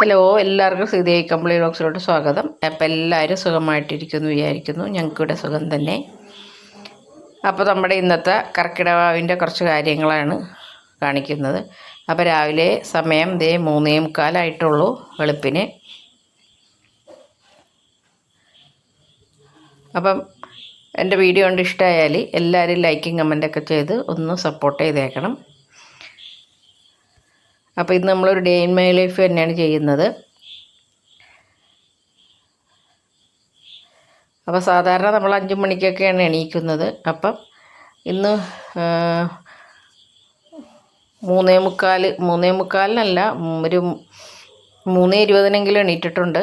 Hello എല്ലാവർക്കും സീതയായി കമ്പിളി ബോക്സിലോട്ട് സ്വാഗതം. അപ്പം എല്ലാവരും സുഖമായിട്ടിരിക്കുന്നു വിചാരിക്കുന്നു. ഞങ്ങൾക്കിവിടെ സുഖം തന്നെ. അപ്പോൾ നമ്മുടെ ഇന്നത്തെ കർക്കിടവാവിന്റെ കുറച്ച് കാര്യങ്ങളാണ് കാണിക്കുന്നത്. അപ്പോൾ രാവിലെ സമയം ദേ മൂന്നേ മുക്കാലായിട്ടുള്ളൂ വെളുപ്പിന്. അപ്പം എന്റെ വീഡിയോ കൊണ്ട് ഇഷ്ടമായാൽ എല്ലാവരും ലൈക്കും കമന്റൊക്കെ ചെയ്ത് ഒന്ന് സപ്പോർട്ട് ചെയ്തേക്കണം. അപ്പോൾ ഇത് നമ്മളൊരു ഡേ ഇൻ മൈ ലൈഫ് തന്നെയാണ് ചെയ്യുന്നത്. അപ്പോൾ സാധാരണ നമ്മൾ അഞ്ച് മണിക്കൊക്കെയാണ് എണീക്കുന്നത്. അപ്പം ഇന്ന് മൂന്നേ മുക്കാൽ മൂന്നേ മുക്കാലിനല്ല ഒരു മൂന്നേ ഇരുപതിനെങ്കിലും എണീറ്റിട്ടുണ്ട്.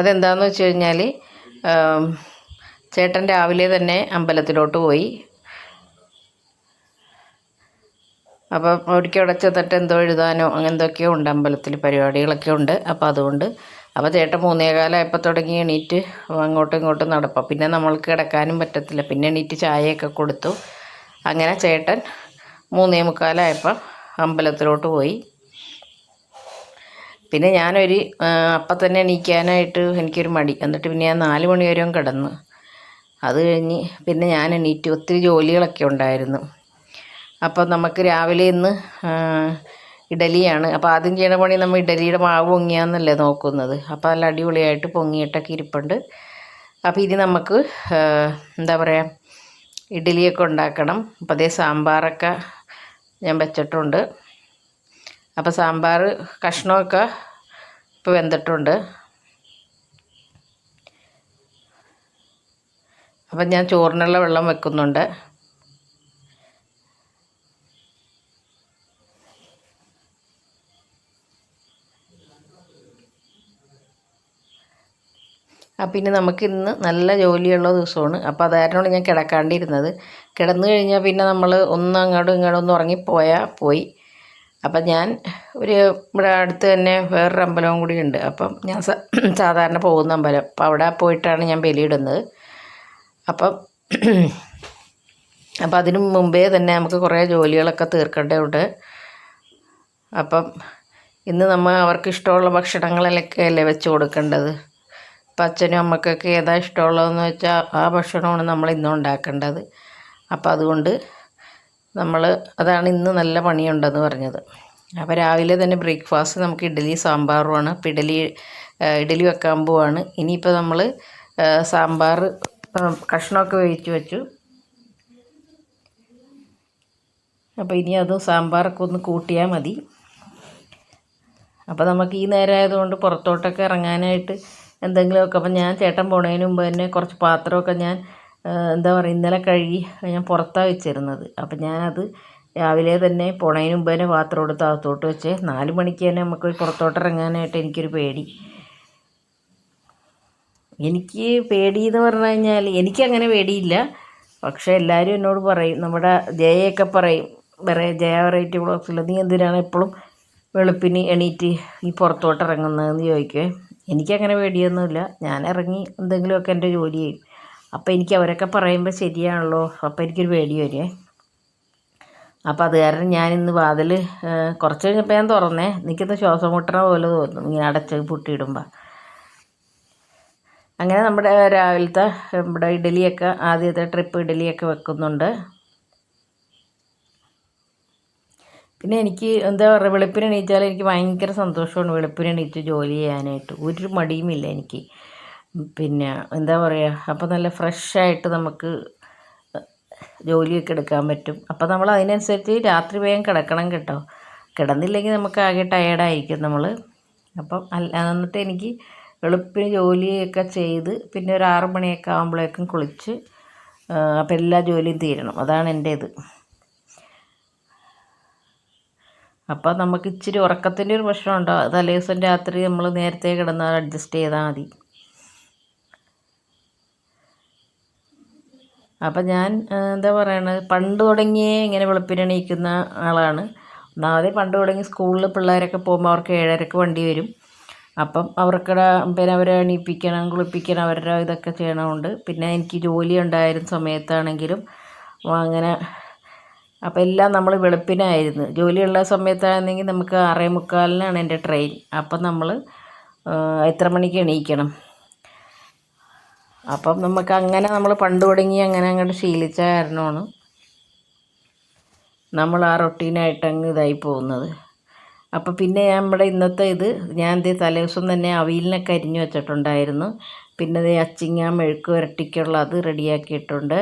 അതെന്താണെന്ന് വെച്ച് കഴിഞ്ഞാൽ ചേട്ടൻ രാവിലെ തന്നെ അമ്പലത്തിലോട്ട് പോയി. അപ്പം ഒരിക്കൽ ചെന്നിട്ട് എന്തോ എഴുതാനോ അങ്ങനെ എന്തൊക്കെയോ ഉണ്ട് അമ്പലത്തിൽ പരിപാടികളൊക്കെ ഉണ്ട്. അപ്പോൾ അതുകൊണ്ട് അപ്പോൾ ചേട്ടൻ മൂന്നേകാലമായപ്പോൾ തുടങ്ങി എണീറ്റ് അങ്ങോട്ടും ഇങ്ങോട്ടും നടപ്പം. പിന്നെ നമ്മൾക്ക് കിടക്കാനും പറ്റത്തില്ല. പിന്നെ എണീറ്റ് ചായയൊക്കെ കൊടുത്തു. അങ്ങനെ ചേട്ടൻ മൂന്നേ മുക്കാലായപ്പോൾ അമ്പലത്തിലോട്ട് പോയി. പിന്നെ ഞാനൊരു അപ്പം തന്നെ എണീക്കാനായിട്ട് എനിക്കൊരു മടി. എന്നിട്ട് പിന്നെ ഞാൻ നാല് മണി വരെയും കിടന്നു. അത് കഴിഞ്ഞ് പിന്നെ ഞാൻ എണീറ്റ് ഒത്തിരി ജോലികളൊക്കെ ഉണ്ടായിരുന്നു. അപ്പോൾ നമുക്ക് രാവിലെ ഇന്ന് ഇഡലിയാണ്. അപ്പോൾ ആദ്യം ചെയ്യണ പണി നമ്മൾ ഇഡലിയുടെ മാവ് പൊങ്ങിയാന്നല്ലേ നോക്കുന്നത്. അപ്പോൾ നല്ല അടിപൊളിയായിട്ട് പൊങ്ങിയിട്ടൊക്കെ ഇരിപ്പുണ്ട്. അപ്പോൾ ഇനി നമുക്ക് എന്താ പറയുക ഇഡലിയൊക്കെ ഉണ്ടാക്കണം. അപ്പോൾ അതേ സാമ്പാറൊക്കെ ഞാൻ വെച്ചിട്ടുണ്ട്. അപ്പോൾ സാമ്പാർ കഷ്ണമൊക്കെ ഇപ്പോൾ വെന്തിട്ടുണ്ട്. അപ്പം ഞാൻ ചോറിനുള്ള വെള്ളം വെക്കുന്നുണ്ട്. പിന്നെ നമുക്ക് ഇന്ന് നല്ല ജോലിയുള്ള ദിവസമാണ്. അപ്പോൾ അതായതുകൊണ്ട് ഞാൻ കിടക്കാണ്ടിരുന്നത്. കിടന്നു കഴിഞ്ഞാൽ പിന്നെ നമ്മൾ ഒന്ന് അങ്ങോട്ടും ഇങ്ങോട്ടും ഒന്ന് ഉറങ്ങിപ്പോയാൽ പോയി അപ്പം ഞാൻ ഒരു ഇവിടെ അടുത്ത് തന്നെ വേറൊരു അമ്പലവും കൂടി ഉണ്ട്. അപ്പം ഞാൻ സാധാരണ പോകുന്ന അമ്പലം. അപ്പം അവിടെ പോയിട്ടാണ് ഞാൻ ബലിയിടുന്നത്. അപ്പം അപ്പം അതിനു മുമ്പേ തന്നെ നമുക്ക് കുറേ ജോലികളൊക്കെ തീർക്കേണ്ടതുണ്ട്. അപ്പം ഇന്ന് നമ്മൾ അവർക്ക് ഇഷ്ടമുള്ള ഭക്ഷണങ്ങളിലൊക്കെ അല്ലേ വെച്ച് കൊടുക്കേണ്ടത്? അപ്പം അച്ഛനും അമ്മക്കൊക്കെ ഏതാ ഇഷ്ടമുള്ളതെന്ന് വെച്ചാൽ ആ ഭക്ഷണമാണ് നമ്മൾ ഇന്ന് ഉണ്ടാക്കേണ്ടത്. അപ്പം അതുകൊണ്ട് നമ്മൾ അതാണ് ഇന്ന് നല്ല പണിയുണ്ടെന്ന് പറഞ്ഞത്. അപ്പോൾ രാവിലെ തന്നെ ബ്രേക്ക്ഫാസ്റ്റ് നമുക്ക് ഇഡ്ഡലി സാമ്പാറുമാണ്. അപ്പം ഇഡലി ഇഡലി വെക്കാൻ പോവാണ്. ഇനിയിപ്പോൾ നമ്മൾ സാമ്പാർ കഷ്ണമൊക്കെ വേവിച്ച് വെച്ചു. അപ്പോൾ ഇനി അത് സാമ്പാറൊക്കെ ഒന്ന് കൂട്ടിയാൽ മതി. അപ്പോൾ നമുക്ക് ഈ നേരമായതുകൊണ്ട് പുറത്തോട്ടൊക്കെ ഇറങ്ങാനായിട്ട് എന്തെങ്കിലുമൊക്കെ. അപ്പം ഞാൻ ചേട്ടൻ പോണതിന് മുമ്പ് തന്നെ കുറച്ച് പാത്രമൊക്കെ ഞാൻ എന്താ പറയുക ഇന്നലെ കഴുകി ഞാൻ പുറത്താണ് വെച്ചിരുന്നത്. അപ്പം ഞാനത് രാവിലെ തന്നെ പോണതിന് മുമ്പ് തന്നെ പാത്രം എടുത്ത് അകത്തോട്ട് വെച്ച് നാല് മണിക്ക് തന്നെ നമുക്ക് പുറത്തോട്ട് ഇറങ്ങാനായിട്ട് എനിക്കൊരു പേടി. എനിക്ക് പേടി എന്ന് പറഞ്ഞു കഴിഞ്ഞാൽ എനിക്കങ്ങനെ പേടിയില്ല. പക്ഷേ എല്ലാവരും എന്നോട് പറയും നമ്മുടെ ജയയൊക്കെ പറയും വേറെ ജയ വെറൈറ്റി ബ്ലോഗ്സിൽ നീ എന്തിനാണ് എപ്പോഴും വെളുപ്പിന് എണീറ്റ് ഈ പുറത്തോട്ട് ഇറങ്ങുന്നതെന്ന് ചോദിക്കുവേ? എനിക്കങ്ങനെ പേടിയൊന്നുമില്ല. ഞാൻ ഇറങ്ങി എന്തെങ്കിലുമൊക്കെ എന്റെ ജോലി ചെയ്യും. അപ്പോൾ എനിക്ക് അവരൊക്കെ പറയുമ്പോൾ ശരിയാണല്ലോ. അപ്പോൾ എനിക്കൊരു പേടി വരുവേ അപ്പോൾ അത് കാരണം ഇന്ന് വാതിൽ കുറച്ച് കഴിഞ്ഞപ്പോൾ ഞാൻ തുറന്നേ. എനിക്കിന്ന് ശ്വാസം മുട്ടണ പോലെ തോന്നും ഇങ്ങനെ അടച്ച് പൊട്ടിയിടുമ്പോൾ അങ്ങനെ നമ്മുടെ രാവിലത്തെ നമ്മുടെ ഇഡലിയൊക്കെ ആദ്യത്തെ ട്രിപ്പ് ഇഡലിയൊക്കെ വെക്കുന്നുണ്ട്. പിന്നെ എനിക്ക് എന്താ പറയുക വെളുപ്പിന് എണീറ്റാൽ എനിക്ക് ഭയങ്കര സന്തോഷമാണ്. വെളുപ്പിന് എണീറ്റ് ജോലി ചെയ്യാനായിട്ട്. ഒരു മടിയുമില്ല എനിക്ക്. പിന്നെ എന്താ പറയുക അപ്പോൾ നല്ല ഫ്രഷായിട്ട് നമുക്ക് ജോലിയൊക്കെ എടുക്കാൻ പറ്റും. അപ്പോൾ നമ്മൾ അതിനനുസരിച്ച് രാത്രി വേഗം കിടക്കണം കേട്ടോ. കിടന്നില്ലെങ്കിൽ നമുക്ക് ആകെ ടയേർഡായിരിക്കും നമ്മൾ അപ്പം അല്ല എന്നിട്ട് എനിക്ക് വെളുപ്പിന് ജോലിയൊക്കെ ചെയ്ത് പിന്നെ ഒരു ആറ് മണിയൊക്കെ ആകുമ്പോഴേക്കും കുളിച്ച് അപ്പോൾ അപ്പം എല്ലാ ജോലിയും തീരണം. അതാണ് എന്റെ ഇത് അപ്പം നമുക്ക് ഇച്ചിരി ഉറക്കത്തിന്റെ ഒരു പ്രശ്നമുണ്ടോ. തലേ ദിവസം രാത്രി നമ്മൾ നേരത്തെ കിടന്നാൽ അഡ്ജസ്റ്റ് ചെയ്താൽ മതി. അപ്പം ഞാൻ എന്താ പറയണത്? പണ്ട് തുടങ്ങിയേ ഇങ്ങനെ വെളുപ്പിന് എണീക്കുന്ന ആളാണ്. ഒന്നാമത് പണ്ട് തുടങ്ങി സ്കൂളിൽ പിള്ളേരൊക്കെ പോകുമ്പോൾ അവർക്ക് ഏഴരക്ക് വണ്ടി വരും. അപ്പം അവർക്കടെ പിന്നെ അവരെ എണീപ്പിക്കണം കുളിപ്പിക്കണം അവരുടെ ഇതൊക്കെ ചെയ്യണമുണ്ട് പിന്നെ എനിക്ക് ജോലി ഉണ്ടായിരുന്ന സമയത്താണെങ്കിലും അങ്ങനെ അപ്പോൾ എല്ലാം നമ്മൾ വെളുപ്പിനായിരുന്നു. ജോലിയുള്ള സമയത്താണെങ്കിൽ നമുക്ക് ആറേ മുക്കാലിനാണ് എന്റെ ട്രെയിൻ. അപ്പം നമ്മൾ എത്ര മണിക്ക് എണീക്കണം? അപ്പം നമുക്ക് അങ്ങനെ നമ്മൾ പണ്ട് തുടങ്ങി അങ്ങനെ അങ്ങോട്ട് ശീലിച്ച കാരണമാണ് നമ്മൾ ആ റൊട്ടീനായിട്ട് അങ്ങ് ഇതായി പോകുന്നത്. അപ്പോൾ പിന്നെ നമ്മുടെ ഇന്നത്തെ ഇത് ഞാൻ ദേ തലേദിവസം തന്നെ അവിയലിനൊക്കെ അരിഞ്ഞു വെച്ചിട്ടുണ്ടായിരുന്നു. പിന്നെ ദേ അച്ചിങ്ങ മെഴുക്ക് വരട്ടിക്കുള്ള അത് റെഡിയാക്കിയിട്ടുണ്ട്.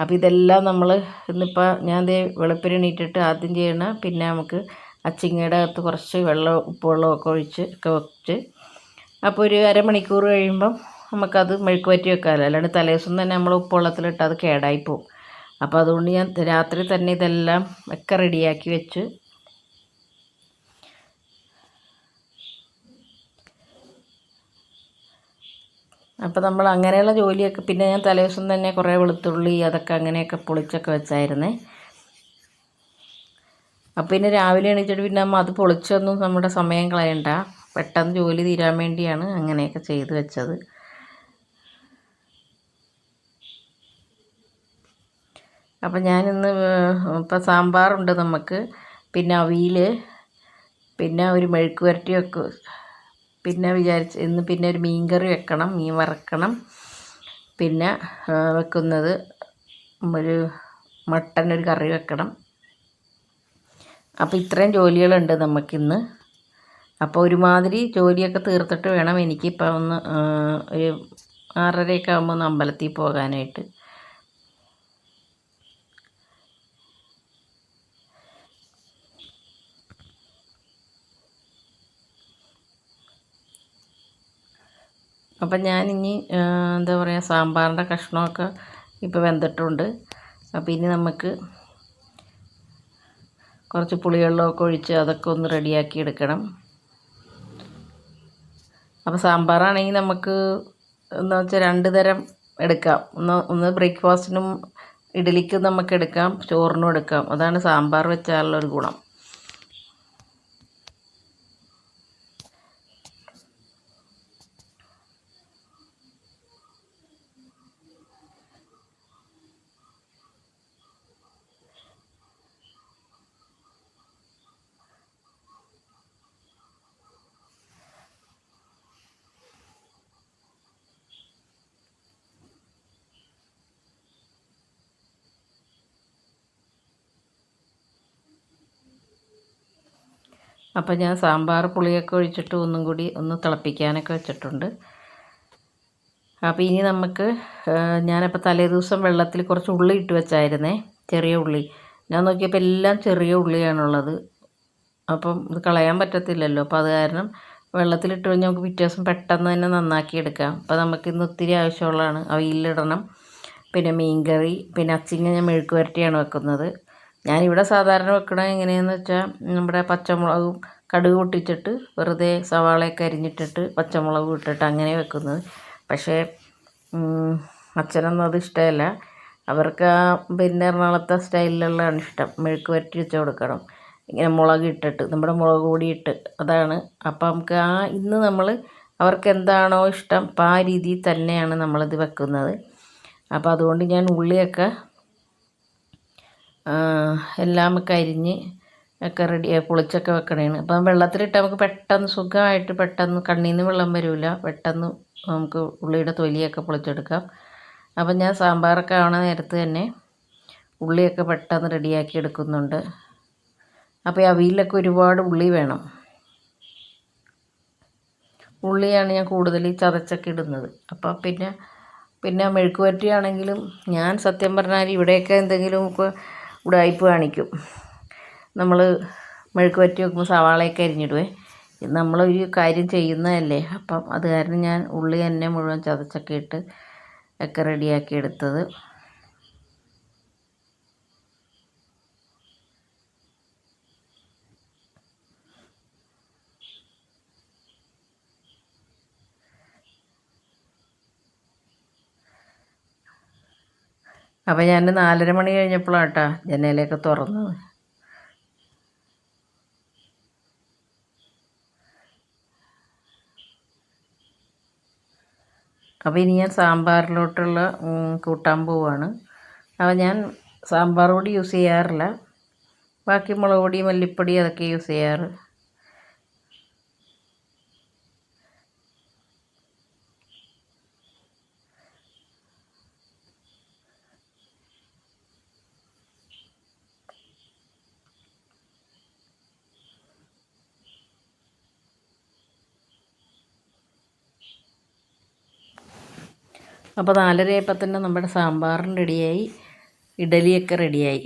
അപ്പോൾ ഇതെല്ലാം നമ്മൾ ഇന്നിപ്പോൾ ഞാൻ ദേ വെളുപ്പിന് എണീറ്റിട്ട് ആദ്യം ചെയ്യണ പിന്നെ നമുക്ക് അച്ചിങ്ങയുടെ അകത്ത് കുറച്ച് വെള്ളം ഉപ്പുവെള്ളമൊക്കെ ഒഴിച്ച് ഒക്കെ വെച്ച് അപ്പോൾ ഒരു അരമണിക്കൂർ കഴിയുമ്പം നമുക്കത് മെഴുക്ക് പറ്റി വെക്കാമല്ലോ അല്ലാണ്ട് തലേദിവസം തന്നെ നമ്മൾ ഉപ്പുവെള്ളത്തിലിട്ട് അത് കേടായി പോകും അപ്പോൾ അതുകൊണ്ട് ഞാൻ രാത്രി തന്നെ ഇതെല്ലാം ഒക്കെ റെഡിയാക്കി വെച്ച് അപ്പോൾ നമ്മൾ അങ്ങനെയുള്ള ജോലിയൊക്കെ പിന്നെ ഞാൻ തലേദിവസം തന്നെ കുറേ വെളുത്തുള്ളി അതൊക്കെ അങ്ങനെയൊക്കെ പൊളിച്ചൊക്കെ വെച്ചായിരുന്നേ. അപ്പോൾ പിന്നെ രാവിലെ എണീച്ചിട്ട് പിന്നെ നമ്മൾ അത് പൊളിച്ചൊന്നും നമ്മുടെ സമയം കളയണ്ട. പെട്ടെന്ന് ജോലി തീരാൻ വേണ്ടിയാണ് അങ്ങനെയൊക്കെ ചെയ്ത് വെച്ചത്. അപ്പം ഞാനിന്ന് ഇപ്പം സാമ്പാറുണ്ട് നമുക്ക്. പിന്നെ അവിയൽ പിന്നെ ഒരു മെഴുക്ക് പുരട്ടി വെക്കും. പിന്നെ വിചാരിച്ച് ഇന്ന് പിന്നെ ഒരു മീൻ കറി വെക്കണം മീൻ വറക്കണം. പിന്നെ വെക്കുന്നത് ഒരു മട്ടൻ ഒരു കറി വെക്കണം. അപ്പോൾ ഇത്രയും ജോലികളുണ്ട് നമുക്കിന്ന്. അപ്പോൾ ഒരുമാതിരി ജോലിയൊക്കെ തീർത്തിട്ട് വേണം എനിക്കിപ്പോൾ ഒന്ന് ഒരു ആറരയൊക്കെ ആകുമ്പോൾ ഒന്ന് അമ്പലത്തിൽ പോകാനായിട്ട്. അപ്പം ഞാനിനി എന്താ പറയുക സാമ്പാറിന്റെ കഷ്ണമൊക്കെ ഇപ്പോൾ വെന്തിട്ടുണ്ട്. അപ്പോൾ ഇനി നമുക്ക് കുറച്ച് പുളിവെള്ളമൊക്കെ ഒഴിച്ച് അതൊക്കെ ഒന്ന് റെഡിയാക്കി എടുക്കണം. അപ്പോൾ സാമ്പാറാണെങ്കിൽ നമുക്ക് എന്ന് വെച്ചാൽ രണ്ട് തരം എടുക്കാം. ഒന്ന് ഒന്ന് ബ്രേക്ക്ഫാസ്റ്റിനും ഇഡ്ഡലിക്കും നമുക്ക് എടുക്കാം ചോറിനും എടുക്കാം. അതാണ് സാമ്പാർ വെച്ചാലുള്ള ഒരു ഗുണം. അപ്പോൾ ഞാൻ സാമ്പാർ പുളിയൊക്കെ ഒഴിച്ചിട്ട് ഒന്നും കൂടി ഒന്ന് തിളപ്പിക്കാനൊക്കെ വെച്ചിട്ടുണ്ട്. അപ്പോൾ ഇനി നമുക്ക് ഞാനപ്പോൾ തലേ ദിവസം വെള്ളത്തിൽ കുറച്ച് ഉള്ളി ഇട്ട് വെച്ചായിരുന്നേ ചെറിയ ഉള്ളി. ഞാൻ നോക്കിയപ്പോൾ എല്ലാം ചെറിയ ഉള്ളിയാണുള്ളത്. അപ്പം ഇത് കളയാൻ പറ്റത്തില്ലല്ലോ. അപ്പോൾ അത് കാരണം വെള്ളത്തിലിട്ട് കഴിഞ്ഞാൽ നമുക്ക് പിറ്റേ ദിവസം പെട്ടെന്ന് തന്നെ നന്നാക്കി എടുക്കാം. അപ്പോൾ നമുക്ക് ഇന്ന് ഒത്തിരി ആവശ്യമുള്ളതാണ്. അവയിലിടണം. പിന്നെ മീൻകറി പിന്നെ അച്ചിങ്ങ ഞാൻ മെഴുക്ക് വരട്ടിയാണ് വെക്കുന്നത്. ഞാനിവിടെ സാധാരണ വെക്കണത് എങ്ങനെയാണെന്ന് വെച്ചാൽ നമ്മുടെ പച്ചമുളകും കടുക് പൊട്ടിച്ചിട്ട് വെറുതെ സവാളയൊക്കെ അരിഞ്ഞിട്ടിട്ട് പച്ചമുളകും ഇട്ടിട്ട് അങ്ങനെ വെക്കുന്നത്. പക്ഷേ അച്ഛനൊന്നും അത് ഇഷ്ടമല്ല. അവർക്ക് ആ പിന്നെ എറണാകുളത്തെ സ്റ്റൈലിലുള്ളതാണ് ഇഷ്ടം. മെഴുക്ക് വരട്ടി വെച്ച് കൊടുക്കണം. ഇങ്ങനെ മുളക് ഇട്ടിട്ട് നമ്മുടെ മുളക് പൊടി ഇട്ട് അതാണ്. അപ്പം നമുക്ക് ആ ഇന്ന് നമ്മൾ അവർക്ക് എന്താണോ ഇഷ്ടം അപ്പം ആ രീതിയിൽ തന്നെയാണ് നമ്മളിത് വെക്കുന്നത്. അപ്പോൾ അതുകൊണ്ട് ഞാൻ ഉള്ളിയൊക്കെ എല്ലാം ഒക്കെ അരിഞ്ഞ് ഒക്കെ റെഡി പൊളിച്ചൊക്കെ വെക്കണേണ്. അപ്പം വെള്ളത്തിലിട്ട് നമുക്ക് പെട്ടെന്ന് സുഖമായിട്ട് പെട്ടെന്ന് കണ്ണിൽ നിന്ന് വെള്ളം വരില്ല പെട്ടെന്ന് നമുക്ക് ഉള്ളിയുടെ തൊലിയൊക്കെ പൊളിച്ചെടുക്കാം. അപ്പം ഞാൻ സാമ്പാറൊക്കെ ആവണ നേരത്ത് തന്നെ ഉള്ളിയൊക്കെ പെട്ടെന്ന് റെഡിയാക്കി എടുക്കുന്നുണ്ട്. അപ്പോൾ ഈ അവിയിലൊക്കെ ഒരുപാട് ഉള്ളി വേണം. ഉള്ളിയാണ് ഞാൻ കൂടുതൽ ചതച്ചൊക്കെ ഇടുന്നത്. അപ്പോൾ പിന്നെ പിന്നെ മെഴുക്ക് വരട്ടിയാണെങ്കിലും ഞാൻ സത്യം പറഞ്ഞാൽ ഇവിടെയൊക്കെ എന്തെങ്കിലുമൊക്കെ ഉടായ്പ് കാണിക്കും. നമ്മൾ മെഴുക്ക് വരട്ടി വെക്കുമ്പോൾ സവാളയൊക്കെ അരിഞ്ഞിടുവേ. നമ്മളൊരു കാര്യം ചെയ്യുന്നതല്ലേ. അപ്പം അത് കാരണം ഞാൻ ഉള്ളി തന്നെ മുഴുവൻ ചതച്ചൊക്കെ ഇട്ട് ഒക്കെ റെഡിയാക്കി എടുത്തത്. അപ്പോൾ ഞാൻ നാലര മണി കഴിഞ്ഞപ്പോഴാണ് കേട്ടോ ജനലൊക്കെ തുറന്നത്. അപ്പോൾ ഇനി ഞാൻ സാമ്പാറിലോട്ടുള്ള കൂട്ടാൻ പോവാണ്. അപ്പോൾ ഞാൻ സാമ്പാർ പൊടി യൂസ് ചെയ്യാറില്ല. ബാക്കി മുളക് പൊടി മല്ലിപ്പൊടി അതൊക്കെ യൂസ് ചെയ്യാറ്. അപ്പോൾ നാലരയായപ്പോൾ തന്നെ നമ്മുടെ സാമ്പാറും റെഡിയായി ഇഡലിയൊക്കെ റെഡിയായി.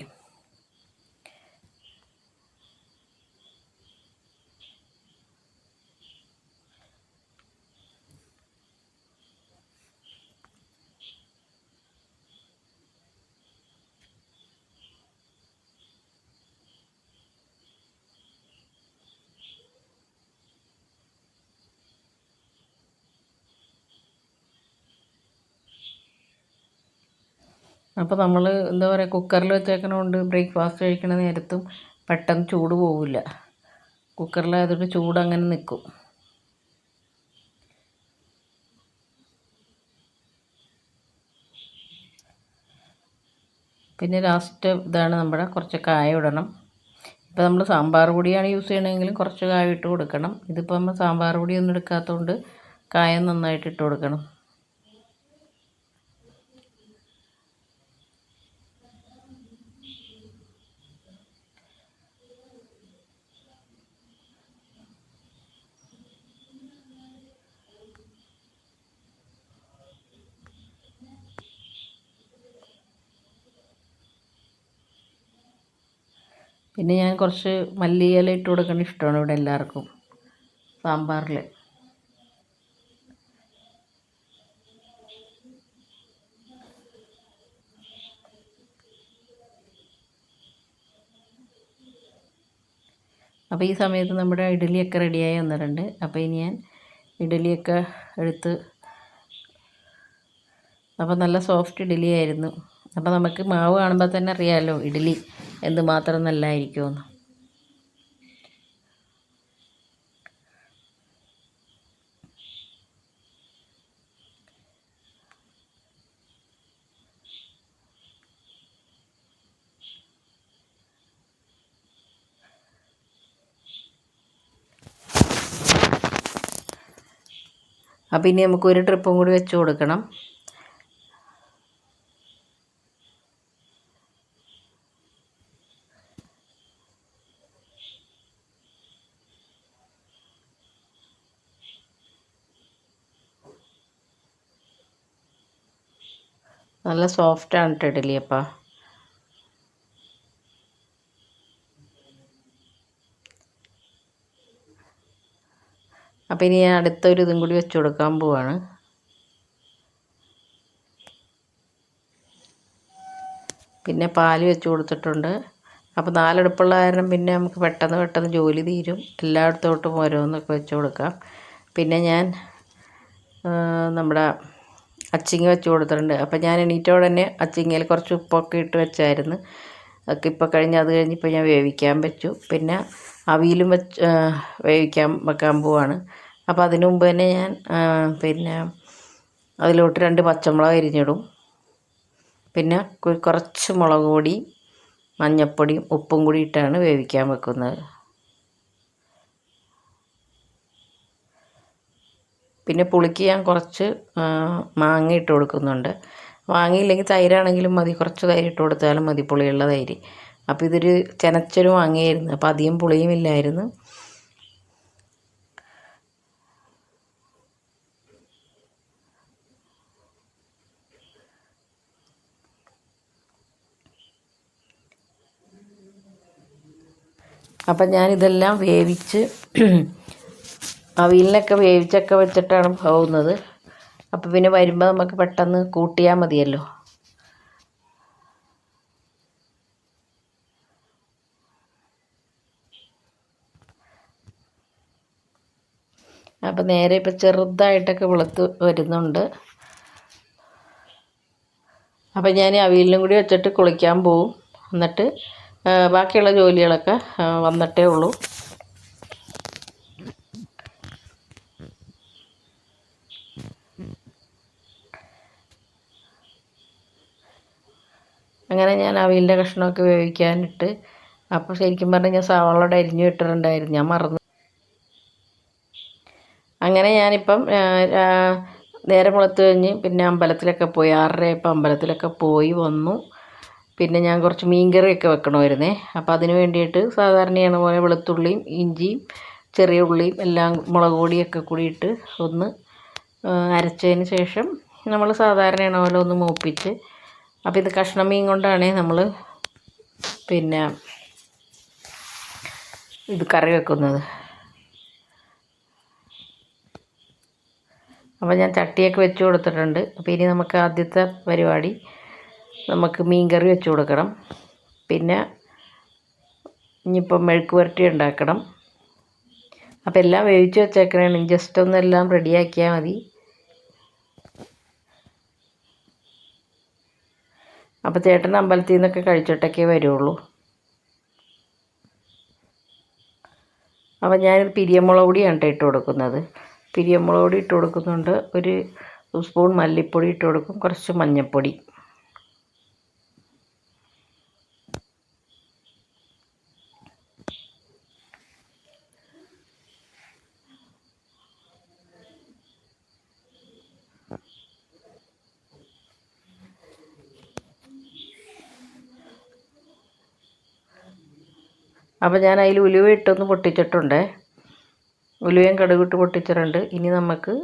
അപ്പോൾ നമ്മൾ എന്താ പറയുക കുക്കറിൽ വെച്ചേക്കണോണ്ട് ബ്രേക്ക്ഫാസ്റ്റ് കഴിക്കണ നേരത്തും പെട്ടെന്ന് ചൂട് പോവില്ല കുക്കറിലായതുകൊണ്ട് ചൂട് അങ്ങനെ നിൽക്കും പിന്നെ ലാസ്റ്റ് ഇതാണ് നമ്മുടെ കുറച്ച് കായ ഇടണം. ഇപ്പോൾ നമ്മൾ സാമ്പാർ പൊടിയാണ് യൂസ് ചെയ്യണമെങ്കിലും കുറച്ച് കായ ഇട്ട് കൊടുക്കണം. ഇതിപ്പോൾ നമ്മൾ സാമ്പാർ പൊടിയൊന്നും എടുക്കാത്തതുകൊണ്ട് കായ നന്നായിട്ട് ഇട്ട് കൊടുക്കണം. പിന്നെ ഞാൻ കുറച്ച് മല്ലിയില ഇട്ട് കൊടുക്കുന്നത് ഇഷ്ടമാണ് ഇവിടെ എല്ലാവർക്കും. സാമ്പാറിൽ അപ്പോൾ ഈ സമയത്ത് നമ്മുടെ ഇഡലിയൊക്കെ റെഡിയായി വന്നിട്ടുണ്ട്. അപ്പോൾ ഇനി ഞാൻ ഇഡലിയൊക്കെ എടുത്ത് അപ്പോൾ നല്ല സോഫ്റ്റ് ഇഡലി ആയിരുന്നു അപ്പോൾ നമുക്ക് മാവ് കാണുമ്പോൾ തന്നെ അറിയാമല്ലോ ഇഡലി എന്തുമാത്രം നല്ലതായിരിക്കുമെന്ന് അപ്പം ഇനി നമുക്ക് ഒരു ട്രിപ്പും കൂടി വെച്ച് കൊടുക്കണം. നല്ല സോഫ്റ്റാണ് കേട്ടോ ഇഡലി അപ്പം. അപ്പം ഇനി ഞാൻ അടുത്തൊരു ഇതും കൂടി വെച്ച് കൊടുക്കാൻ പോവാണ്. പിന്നെ പാൽ വെച്ച് കൊടുത്തിട്ടുണ്ട്. അപ്പോൾ നാലടുപ്പുള്ള കാരണം പിന്നെ നമുക്ക് പെട്ടെന്ന് പെട്ടെന്ന് ജോലി തീരും. എല്ലായിടത്തോട്ടും ഓരോന്നൊക്കെ വെച്ച് കൊടുക്കാം. പിന്നെ ഞാൻ നമ്മുടെ അച്ചിങ്ങ വെച്ച് കൊടുത്തിട്ടുണ്ട്. അപ്പോൾ ഞാൻ എണീറ്റോടെ തന്നെ അച്ചിങ്ങയിൽ കുറച്ച് ഉപ്പൊക്കെ ഇട്ട് വെച്ചായിരുന്നു. ഒക്കെ ഇപ്പോൾ കഴിഞ്ഞ് അത് കഴിഞ്ഞിപ്പോൾ ഞാൻ വേവിക്കാൻ വെച്ചു. പിന്നെ അവിയിലും വെച്ച് വേവിക്കാൻ വെക്കാൻ പോവാണ്. അപ്പോൾ അതിനു മുമ്പ് തന്നെ ഞാൻ പിന്നെ അതിലോട്ട് രണ്ട് പച്ചമുളക് അരിഞ്ഞിടും. പിന്നെ കുറച്ച് മുളക് പൊടി മഞ്ഞൾപ്പൊടിയും ഉപ്പും കൂടി ഇട്ടാണ് വേവിക്കാൻ വെക്കുന്നത്. പിന്നെ പുളിക്ക് ഞാൻ കുറച്ച് മാങ്ങ ഇട്ട് കൊടുക്കുന്നുണ്ട്. മാങ്ങയില്ലെങ്കിൽ തൈരാണെങ്കിലും മതി. കുറച്ച് തൈര് ഇട്ട് കൊടുത്താലും മതി. പുളിയുള്ള തൈര്. അപ്പോൾ ഇതൊരു ചെനച്ചൊരു മാങ്ങയായിരുന്നു. അപ്പോൾ അധികം പുളിയും ഇല്ലായിരുന്നു. അപ്പം ഞാനിതെല്ലാം വേവിച്ച് അവിയലിനൊക്കെ വേവിച്ചൊക്കെ വെച്ചിട്ടാണ് പോകുന്നത് അപ്പോൾ പിന്നെ വരുമ്പോൾ നമുക്ക് പെട്ടെന്ന് കൂട്ടിയാൽ മതിയല്ലോ. അപ്പം നേരെ ഇപ്പം ചെറുതായിട്ടൊക്കെ വെളുത്ത് വരുന്നുണ്ട്. അപ്പം ഞാൻ അവിയലിനും കൂടി വെച്ചിട്ട് കുളിക്കാൻ പോവും. എന്നിട്ട് ബാക്കിയുള്ള ജോലികളൊക്കെ വന്നിട്ടേ ഉള്ളൂ. അങ്ങനെ ഞാൻ അവിയലിന്റെ കഷ്ണമൊക്കെ വേവിക്കാനിട്ട് അപ്പോൾ ശരിക്കും പറഞ്ഞാൽ ഞാൻ സവാളയുടെ അരിഞ്ഞു ഇട്ടിട്ടുണ്ടായിരുന്നു. ഞാൻ മറന്നു. അങ്ങനെ ഞാനിപ്പം നേരെ മുളത്ത് കഴിഞ്ഞ് പിന്നെ അമ്പലത്തിലൊക്കെ പോയി. ആറരയപ്പം അമ്പലത്തിലൊക്കെ പോയി വന്നു. പിന്നെ ഞാൻ കുറച്ച് മീൻകറിയൊക്കെ വെക്കണമായിരുന്നേ. അപ്പോൾ അതിന് വേണ്ടിയിട്ട് സാധാരണയാണ് പോലെ വെളുത്തുള്ളിയും ഇഞ്ചിയും ചെറിയ ഉള്ളിയും എല്ലാം മുളക് പൊടിയൊക്കെ കൂടിയിട്ട് ഒന്ന് അരച്ചതിന് ശേഷം നമ്മൾ സാധാരണയാണ് പോലെ ഒന്ന് മൂപ്പിച്ച് അപ്പോൾ ഇത് കഷ്ണം മീൻ കൊണ്ടാണ് നമ്മൾ പിന്നെ ഇത് കറി വെക്കുന്നത്. അപ്പോൾ ഞാൻ ചട്ടിയൊക്കെ വെച്ച് കൊടുത്തിട്ടുണ്ട്. അപ്പോൾ ഇനി നമുക്ക് ആദ്യത്തെ പരിപാടി നമുക്ക് മീൻ കറി വെച്ച് കൊടുക്കണം. പിന്നെ ഇനിയിപ്പം മെഴുക്ക് പുരട്ടി ഉണ്ടാക്കണം. അപ്പോൾ എല്ലാം വേവിച്ച് വെച്ചേക്കണേ. ജസ്റ്റ് ഒന്നെല്ലാം റെഡിയാക്കിയാൽ മതി. അപ്പോൾ ചേട്ടൻ അമ്പലത്തിൽ നിന്നൊക്കെ കഴിച്ചിട്ടൊക്കെ വരുള്ളൂ. അപ്പോൾ ഞാനിത് പിരിയമുളക് പൊടിയാണ് കേട്ടോ ഇട്ട് കൊടുക്കുന്നത്. പിരിയമുളക് പൊടി ഇട്ട് കൊടുക്കുന്നുണ്ട്. ഒരു സ്പൂൺ മല്ലിപ്പൊടി ഇട്ട് കൊടുക്കും. കുറച്ച് മഞ്ഞൾപ്പൊടി അപ്പോൾ ഞാൻ അതിൽ ഉലുവ ഇട്ടൊന്ന് പൊട്ടിച്ചിട്ടുണ്ട്. ഉലുവയും കടുകിട്ട് പൊട്ടിച്ചിട്ടുണ്ട്. ഇനി നമുക്ക്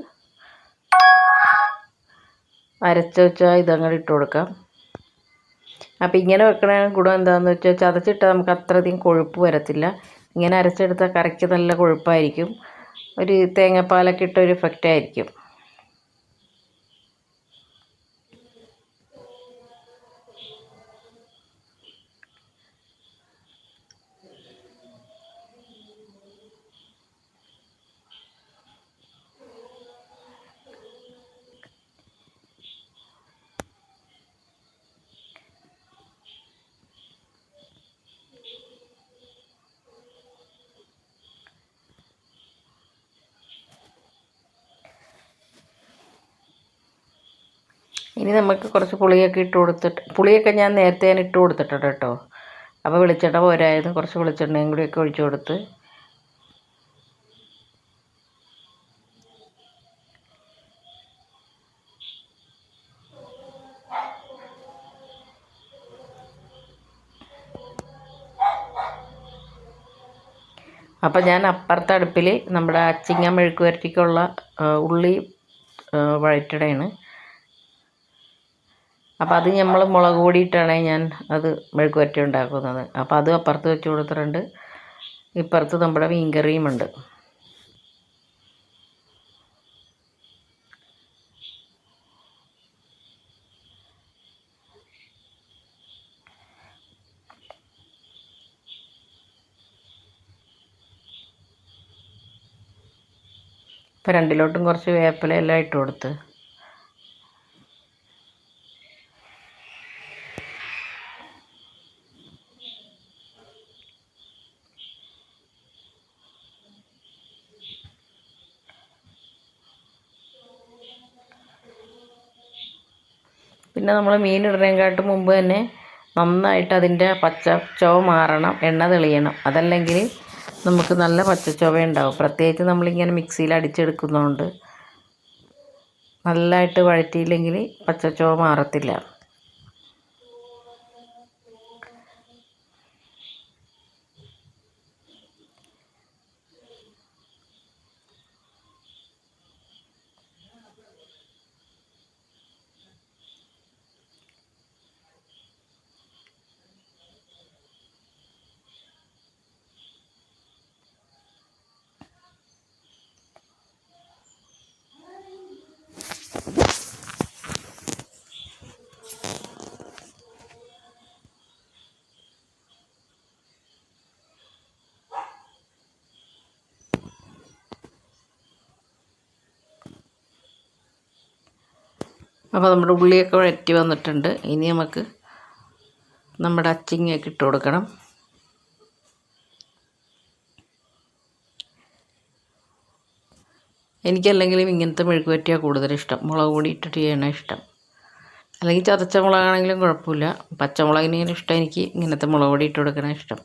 അരച്ച വെച്ച ഇതങ്ങോട്ട് ഇട്ട് കൊടുക്കാം. അപ്പോൾ ഇങ്ങനെ വെക്കണ ഗുണം എന്താണെന്ന് വെച്ചാൽ ചതച്ചിട്ടാൽ നമുക്ക് അത്രയധികം കൊഴുപ്പ് വരത്തില്ല. ഇങ്ങനെ അരച്ചെടുത്താൽ കറിക്ക് നല്ല കൊഴുപ്പായിരിക്കും. ഒരു തേങ്ങാപ്പാലൊക്കെ ഇട്ട ഒരു എഫക്റ്റ് ആയിരിക്കും. ഇനി നമുക്ക് കുറച്ച് പുളിയൊക്കെ ഇട്ട് കൊടുത്തിട്ട് പുളിയൊക്കെ ഞാൻ നേരത്തെ ഞാൻ ഇട്ട് കൊടുത്തിട്ടുണ്ട് കേട്ടോ. അപ്പോൾ വെളിച്ചെണ്ണ പോരായിരുന്നു കുറച്ച് വെളിച്ചെണ്ണയും കൂടിയൊക്കെ ഒഴിച്ചു കൊടുത്ത്. അപ്പോൾ ഞാൻ അപ്പുറത്തെ അടുപ്പിൽ നമ്മുടെ അച്ചിങ്ങ മെഴുക്ക് വരട്ടിക്കുള്ള ഉള്ളി വഴറ്റിടയാണ്. അപ്പോൾ അത് നമ്മൾ മുളക് പൊടി ഇട്ടാണ് ഞാൻ അത് മെഴുക്ക് വരട്ടി ഉണ്ടാക്കുന്നത്. അപ്പോൾ അത് അപ്പുറത്ത് വെച്ച് കൊടുത്തിട്ടുണ്ട്. ഇപ്പുറത്ത് നമ്മുടെ മീൻകറിയും ഉണ്ട്. ഇപ്പോൾ രണ്ടിലോട്ടും കുറച്ച് വേപ്പില എല്ലാം ഇട്ട് കൊടുത്ത് പിന്നെ നമ്മൾ മീൻ ഇടുന്നതിനെക്കാട്ടും മുമ്പ് തന്നെ നന്നായിട്ട് അതിന്റെ പച്ച ചുവ മാറണം എണ്ണ തെളിയണം. അതല്ലെങ്കിൽ നമുക്ക് നല്ല പച്ചച്ചുവ ഉണ്ടാവും പ്രത്യേകിച്ച് നമ്മളിങ്ങനെ മിക്സിയിൽ അടിച്ചെടുക്കുന്നതുകൊണ്ട് നല്ലതായിട്ട് വഴറ്റിയില്ലെങ്കിൽ പച്ചച്ചുവ മാറത്തില്ല. അപ്പോൾ നമ്മുടെ ഉള്ളിയൊക്കെ വഴറ്റി വന്നിട്ടുണ്ട്. ഇനി നമുക്ക് നമ്മുടെ അച്ചിങ്ങയൊക്കെ ഇട്ട് കൊടുക്കണം. എനിക്കല്ലെങ്കിലും ഇങ്ങനത്തെ മെഴുക്ക് പറ്റിയാണ് കൂടുതൽ ഇഷ്ടം. മുളക് പൊടി ഇട്ടിട്ട് ചെയ്യണ ഇഷ്ടം. അല്ലെങ്കിൽ ചതച്ച മുളകാണെങ്കിലും കുഴപ്പമില്ല. പച്ചമുളകിനെങ്കിലും ഇഷ്ടം. എനിക്ക് ഇങ്ങനത്തെ മുളക് പൊടി ഇട്ട് കൊടുക്കണ ഇഷ്ടം.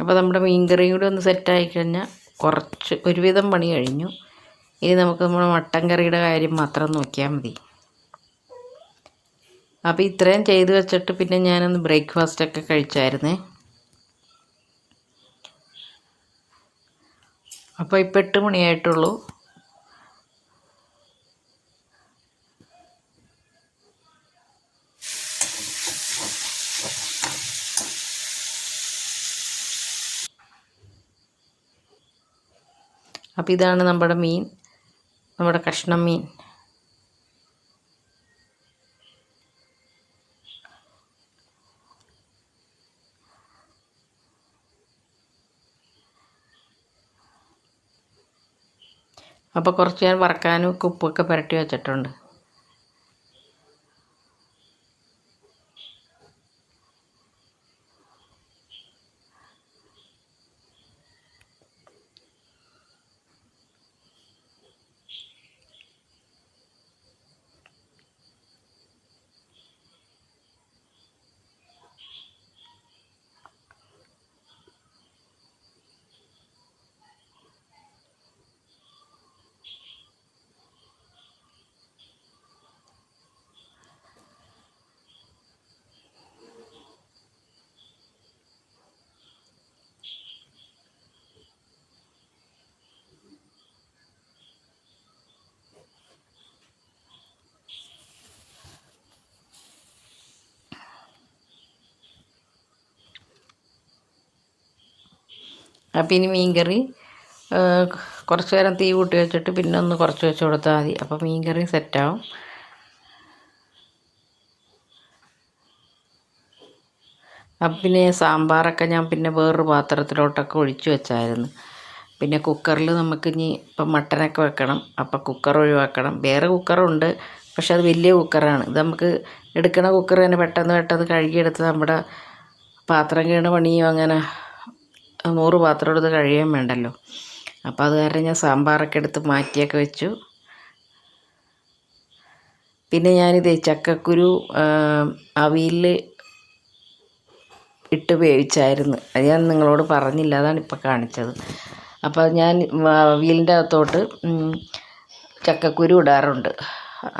അപ്പോൾ നമ്മുടെ മീൻകറിയും കൂടി ഒന്ന് സെറ്റായി കഴിഞ്ഞാൽ കുറച്ച് ഒരുവിധം പണി കഴിഞ്ഞു. ഇനി നമുക്ക് നമ്മുടെ മട്ടൻ കറിയുടെ കാര്യം മാത്രം നോക്കിയാൽ മതി. അപ്പോൾ ഇത്രയും ചെയ്ത് വെച്ചിട്ട് പിന്നെ ഞാനൊന്ന് ബ്രേക്ക്ഫാസ്റ്റൊക്കെ കഴിച്ചായിരുന്നേ. അപ്പോൾ ഇപ്പോൾ എട്ട് മണിയായിട്ടുള്ളൂ. അപ്പോൾ ഇതാണ് നമ്മുടെ മീൻ നമ്മുടെ കഷ്ണം മീൻ. അപ്പോൾ കുറച്ച് ഞാൻ വറക്കാനും ഉപ്പൊക്കെ പുരട്ടി വെച്ചിട്ടുണ്ട്. അപ്പം ഇനി മീൻകറി കുറച്ച് നേരം തീ കൂട്ടി വെച്ചിട്ട് പിന്നെ ഒന്ന് കുറച്ച് വെച്ച് കൊടുത്താൽ മതി. അപ്പോൾ മീൻകറി സെറ്റാവും അപ്പം പിന്നെ സാമ്പാറൊക്കെ ഞാൻ പിന്നെ വേറൊരു പാത്രത്തിലോട്ടൊക്കെ ഒഴിച്ചു വെച്ചായിരുന്നു. പിന്നെ കുക്കറിൽ നമുക്ക് ഇനി ഇപ്പം മട്ടനൊക്കെ വെക്കണം. അപ്പം കുക്കർ ഒഴിവാക്കണം. വേറെ കുക്കറുണ്ട് പക്ഷെ അത് വലിയ കുക്കറാണ് ഇത് നമുക്ക് എടുക്കണ കുക്കർ തന്നെ പെട്ടെന്ന് പെട്ടെന്ന് കഴുകിയെടുത്ത് നമ്മുടെ പാത്രം കേണ പണിയും അങ്ങനെ നൂറ് പാത്രം എടുത്ത് കഴിയാൻ വേണ്ടല്ലോ. അപ്പോൾ അത് കാരണം ഞാൻ സാമ്പാറൊക്കെ എടുത്ത് മാറ്റിയൊക്കെ വെച്ചു. പിന്നെ ഞാനിത് ചക്കക്കുരു അവിയിൽ ഇട്ട് വേവിച്ചായിരുന്നു. അത് ഞാൻ നിങ്ങളോട് പറഞ്ഞില്ല അതാണ് ഇപ്പോൾ കാണിച്ചത്. അപ്പോൾ ഞാൻ അവിയലിന്റെ അകത്തോട്ട് ചക്കക്കുരു ഇടാറുണ്ട്.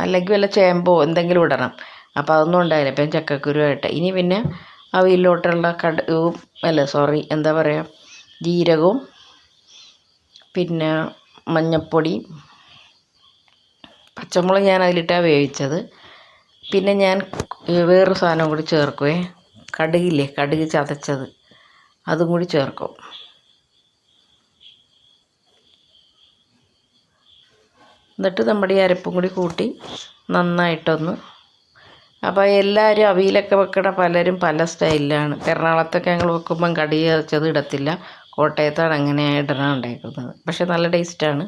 അല്ലെങ്കിൽ വല്ല ചേമ്പോ എന്തെങ്കിലും ഇടണം. അപ്പോൾ അതൊന്നും ഉണ്ടായില്ല. ഇപ്പം ചക്കക്കുരു ആയിട്ട്. ഇനി പിന്നെ അവിയലിലോട്ടുള്ള കടുകും അല്ല സോറി എന്താ പറയുക ജീരകവും പിന്നെ മഞ്ഞൾപ്പൊടി പച്ചമുളക് ഞാൻ അതിലിട്ടാണ് വേവിച്ചത്. പിന്നെ ഞാൻ വേറൊരു സാധനം കൂടി ചേർക്കുവേ കടുകില്ലേ കടുക് ചതച്ചത് അതും കൂടി ചേർക്കും. എന്നിട്ട് നമ്മുടെ ഈ അരപ്പും കൂടി കൂട്ടി നന്നായിട്ടൊന്ന് അപ്പോൾ എല്ലാവരും അവിയലൊക്കെ വെക്കണ പലരും പല സ്റ്റൈലിലാണ്. എറണാകുളത്തൊക്കെ ഞങ്ങൾ വെക്കുമ്പം കടി ചതച്ചത് ഇടത്തില്ല. കോട്ടയത്താണ് അങ്ങനെ ഇടണ ഉണ്ടാക്കുന്നത്. പക്ഷെ നല്ല ടേസ്റ്റാണ്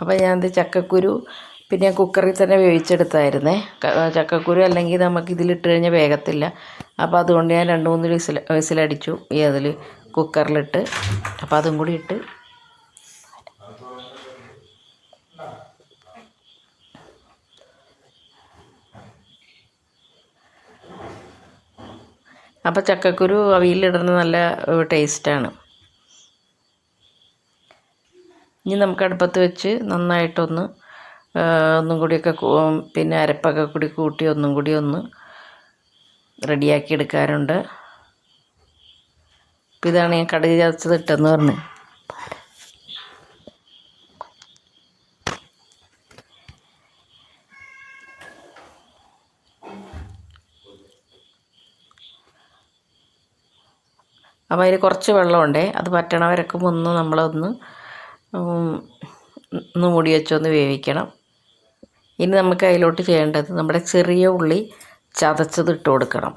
അപ്പോൾ ഞാനത് ചക്കക്കുരു പിന്നെ കുക്കറിൽ തന്നെ വേവിച്ചെടുത്തായിരുന്നേ. ചക്കക്കുരു അല്ലെങ്കിൽ നമുക്ക് ഇതിലിട്ട് കഴിഞ്ഞാൽ വേഗത്തില്ല. അപ്പോൾ അതുകൊണ്ട് ഞാൻ രണ്ട് മൂന്ന് വിസിൽ വിസിലടിച്ചു. ഈ അതിൽ കുക്കറിലിട്ട്. അപ്പോൾ അതും കൂടി ഇട്ട്. അപ്പോൾ ചക്കക്കുരു അവിയലിടുന്നത് നല്ല ടേസ്റ്റാണ്. ഇനി നമുക്ക് അടുപ്പത്ത് വെച്ച് നന്നായിട്ടൊന്ന് ഒന്നും കൂടിയൊക്കെ പിന്നെ അരപ്പൊക്കെ കൂടി കൂട്ടി ഒന്നും കൂടി ഒന്ന് റെഡിയാക്കി എടുക്കാറുണ്ട് അപ്പോൾ ഇതാണ് ഞാൻ കടുക് ചതച്ചത് ഇട്ടെന്ന് പറഞ്ഞ്. അപ്പോൾ അതിൽ കുറച്ച് വെള്ളമുണ്ടേ അത് പറ്റണ വരക്കുമ്പോൾ ഒന്ന് നമ്മളൊന്ന് ഒന്ന് മൂടി വെച്ചൊന്ന് വേവിക്കണം. ഇനി നമുക്ക് അതിലോട്ട് ചെയ്യേണ്ടത് നമ്മുടെ ചെറിയ ഉള്ളി ചതച്ചത് ഇട്ട് കൊടുക്കണം.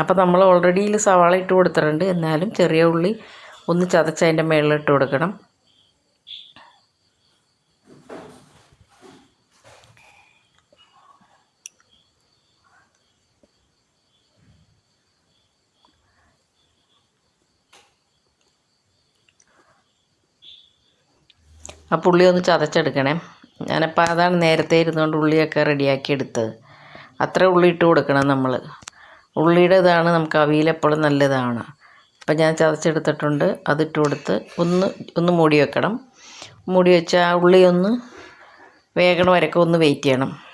അപ്പോൾ നമ്മൾ ഓൾറെഡി ഇതിൽ സവാള ഇട്ട് കൊടുത്തിട്ടുണ്ട്. എന്നാലും ചെറിയ ഉള്ളി ഒന്ന് ചതച്ച് അതിന്റെ മുകളിൽ ഇട്ട് കൊടുക്കണം. ആ പുള്ളി ഒന്ന് ചതച്ചെടുക്കണേ. ഞാനപ്പോൾ അതാണ് നേരത്തെ ഇരുന്നുകൊണ്ട് ഉള്ളിയൊക്കെ റെഡിയാക്കി എടുത്തത്. അത്ര ഉള്ളി ഇട്ട് കൊടുക്കണം നമ്മൾ ഉള്ളിയുടെ ഇതാണ് നമുക്ക് അവിയിലെപ്പോഴും നല്ലതാണ്. അപ്പം ഞാൻ ചതച്ചെടുത്തിട്ടുണ്ട്. അതിട്ട് കൊടുത്ത് ഒന്ന് ഒന്ന് മൂടി വെക്കണം. മൂടി വെച്ച് ആ ഉള്ളി ഒന്ന് വേഗണ വരക്കെ ഒന്ന് വെയിറ്റ് ചെയ്യണം.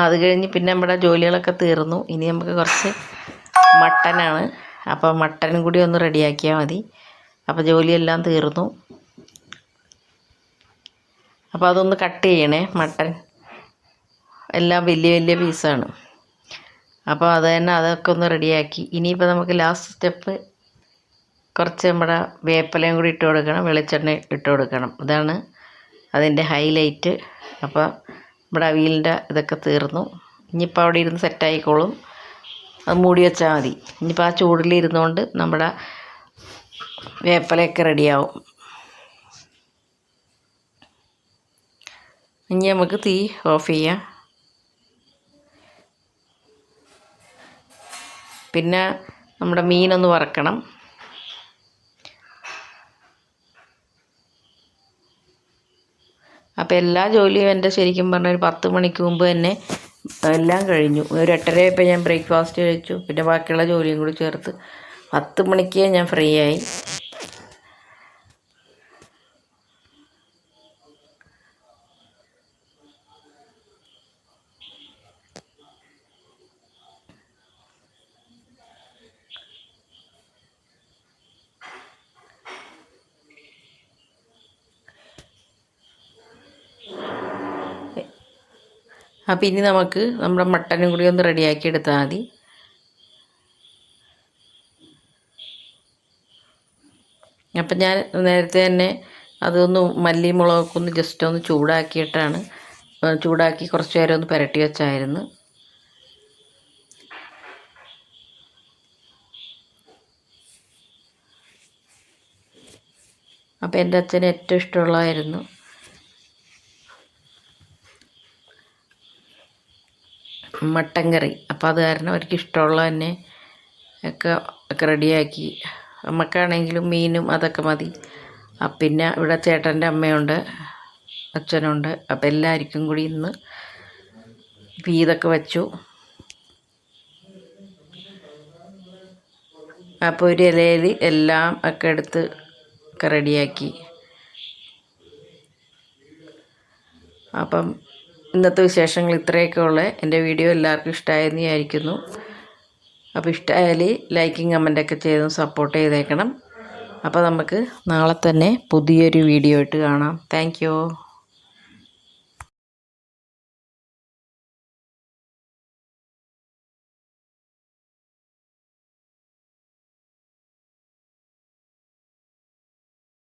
അത് കഴിഞ്ഞ് പിന്നെ നമ്മുടെ ജോലികളൊക്കെ തീർന്നു. ഇനി നമുക്ക് കുറച്ച് മട്ടനാണ്. അപ്പോൾ മട്ടനും കൂടി ഒന്ന് റെഡിയാക്കിയാൽ മതി. അപ്പോൾ ജോലിയെല്ലാം തീർന്നു. അപ്പോൾ അതൊന്ന് കട്ട് ചെയ്യണേ മട്ടൻ. എല്ലാം വലിയ വലിയ പീസാണ്. അപ്പോൾ അത് തന്നെ അതൊക്കെ ഒന്ന് റെഡിയാക്കി. ഇനിയിപ്പോൾ നമുക്ക് ലാസ്റ്റ് സ്റ്റെപ്പ് കുറച്ച് നമ്മുടെ വേപ്പലയും കൂടി ഇട്ട് കൊടുക്കണം വെളിച്ചെണ്ണ ഇട്ട് കൊടുക്കണം. അതാണ് അതിന്റെ ഹൈലൈറ്റ് അപ്പോൾ നമ്മുടെ അവിയലിന്റെ ഇതൊക്കെ തീർന്നു. ഇനിയിപ്പോൾ അവിടെ ഇരുന്ന് സെറ്റായിക്കോളും അത് മൂടി വെച്ചാൽ മതി. ഇനിയിപ്പോൾ ആ ചൂടിൽ ഇരുന്നുകൊണ്ട് നമ്മുടെ വേപ്പലയൊക്കെ റെഡിയാവും ഇനി നമുക്ക് തീ ഓഫ് ചെയ്യാം. പിന്നെ നമ്മുടെ മീനൊന്ന് വറക്കണം. അപ്പോൾ എല്ലാ ജോലിയും എന്റെ ശരിക്കും പറഞ്ഞാൽ ഒരു പത്ത് മണിക്ക് മുമ്പ് തന്നെ എല്ലാം കഴിഞ്ഞു. ഒരു എട്ടരയായപ്പോൾ ഞാൻ ബ്രേക്ക്ഫാസ്റ്റ് കഴിച്ചു. പിന്നെ ബാക്കിയുള്ള ജോലിയും കൂടി ചേർത്ത് പത്ത് മണിക്ക് ഞാൻ ഫ്രീ ആയി. അപ്പോൾ ഇനി നമുക്ക് നമ്മുടെ മട്ടനും കൂടി ഒന്ന് റെഡിയാക്കി എടുത്താൽ മതി. അപ്പം ഞാൻ നേരത്തെ തന്നെ അതൊന്ന് മല്ലി മുളകൊക്കെ ഒന്ന് ജസ്റ്റ് ഒന്ന് ചൂടാക്കിയിട്ടാണ് ചൂടാക്കി കുറച്ച് നേരം ഒന്ന് പുരട്ടി വെച്ചായിരുന്നു. അപ്പോൾ എന്റെ അച്ഛന് ഏറ്റവും ഇഷ്ടമുള്ളതായിരുന്നു. മട്ടൻ കറി അപ്പോൾ അത് കാരണം അവർക്ക് ഇഷ്ടമുള്ള തന്നെ ഒക്കെ റെഡിയാക്കി. അമ്മക്കാണെങ്കിലും മീനും അതൊക്കെ മതി. പിന്നെ ഇവിടെ ചേട്ടന്റെ അമ്മയുണ്ട് അച്ഛനുണ്ട്. അപ്പം എല്ലാവർക്കും കൂടി ഇന്ന് വീതൊക്കെ വച്ചു. അപ്പോൾ ഒരു ഇലയിൽ എല്ലാം ഒക്കെ എടുത്ത് ഒക്കെ റെഡിയാക്കി. അപ്പം ഇന്നത്തെ വിശേഷങ്ങൾ ഇത്രയൊക്കെ ഉള്ളത് എന്റെ വീഡിയോ എല്ലാവർക്കും ഇഷ്ടമായെന്ന് വിചാരിക്കുന്നു. അപ്പോൾ ഇഷ്ടമായാൽ ലൈക്കും കമന്റൊക്കെ ചെയ്ത് സപ്പോർട്ട് ചെയ്തേക്കണം. അപ്പോൾ നമുക്ക് നാളെ തന്നെ പുതിയൊരു വീഡിയോ ആയിട്ട് കാണാം. താങ്ക്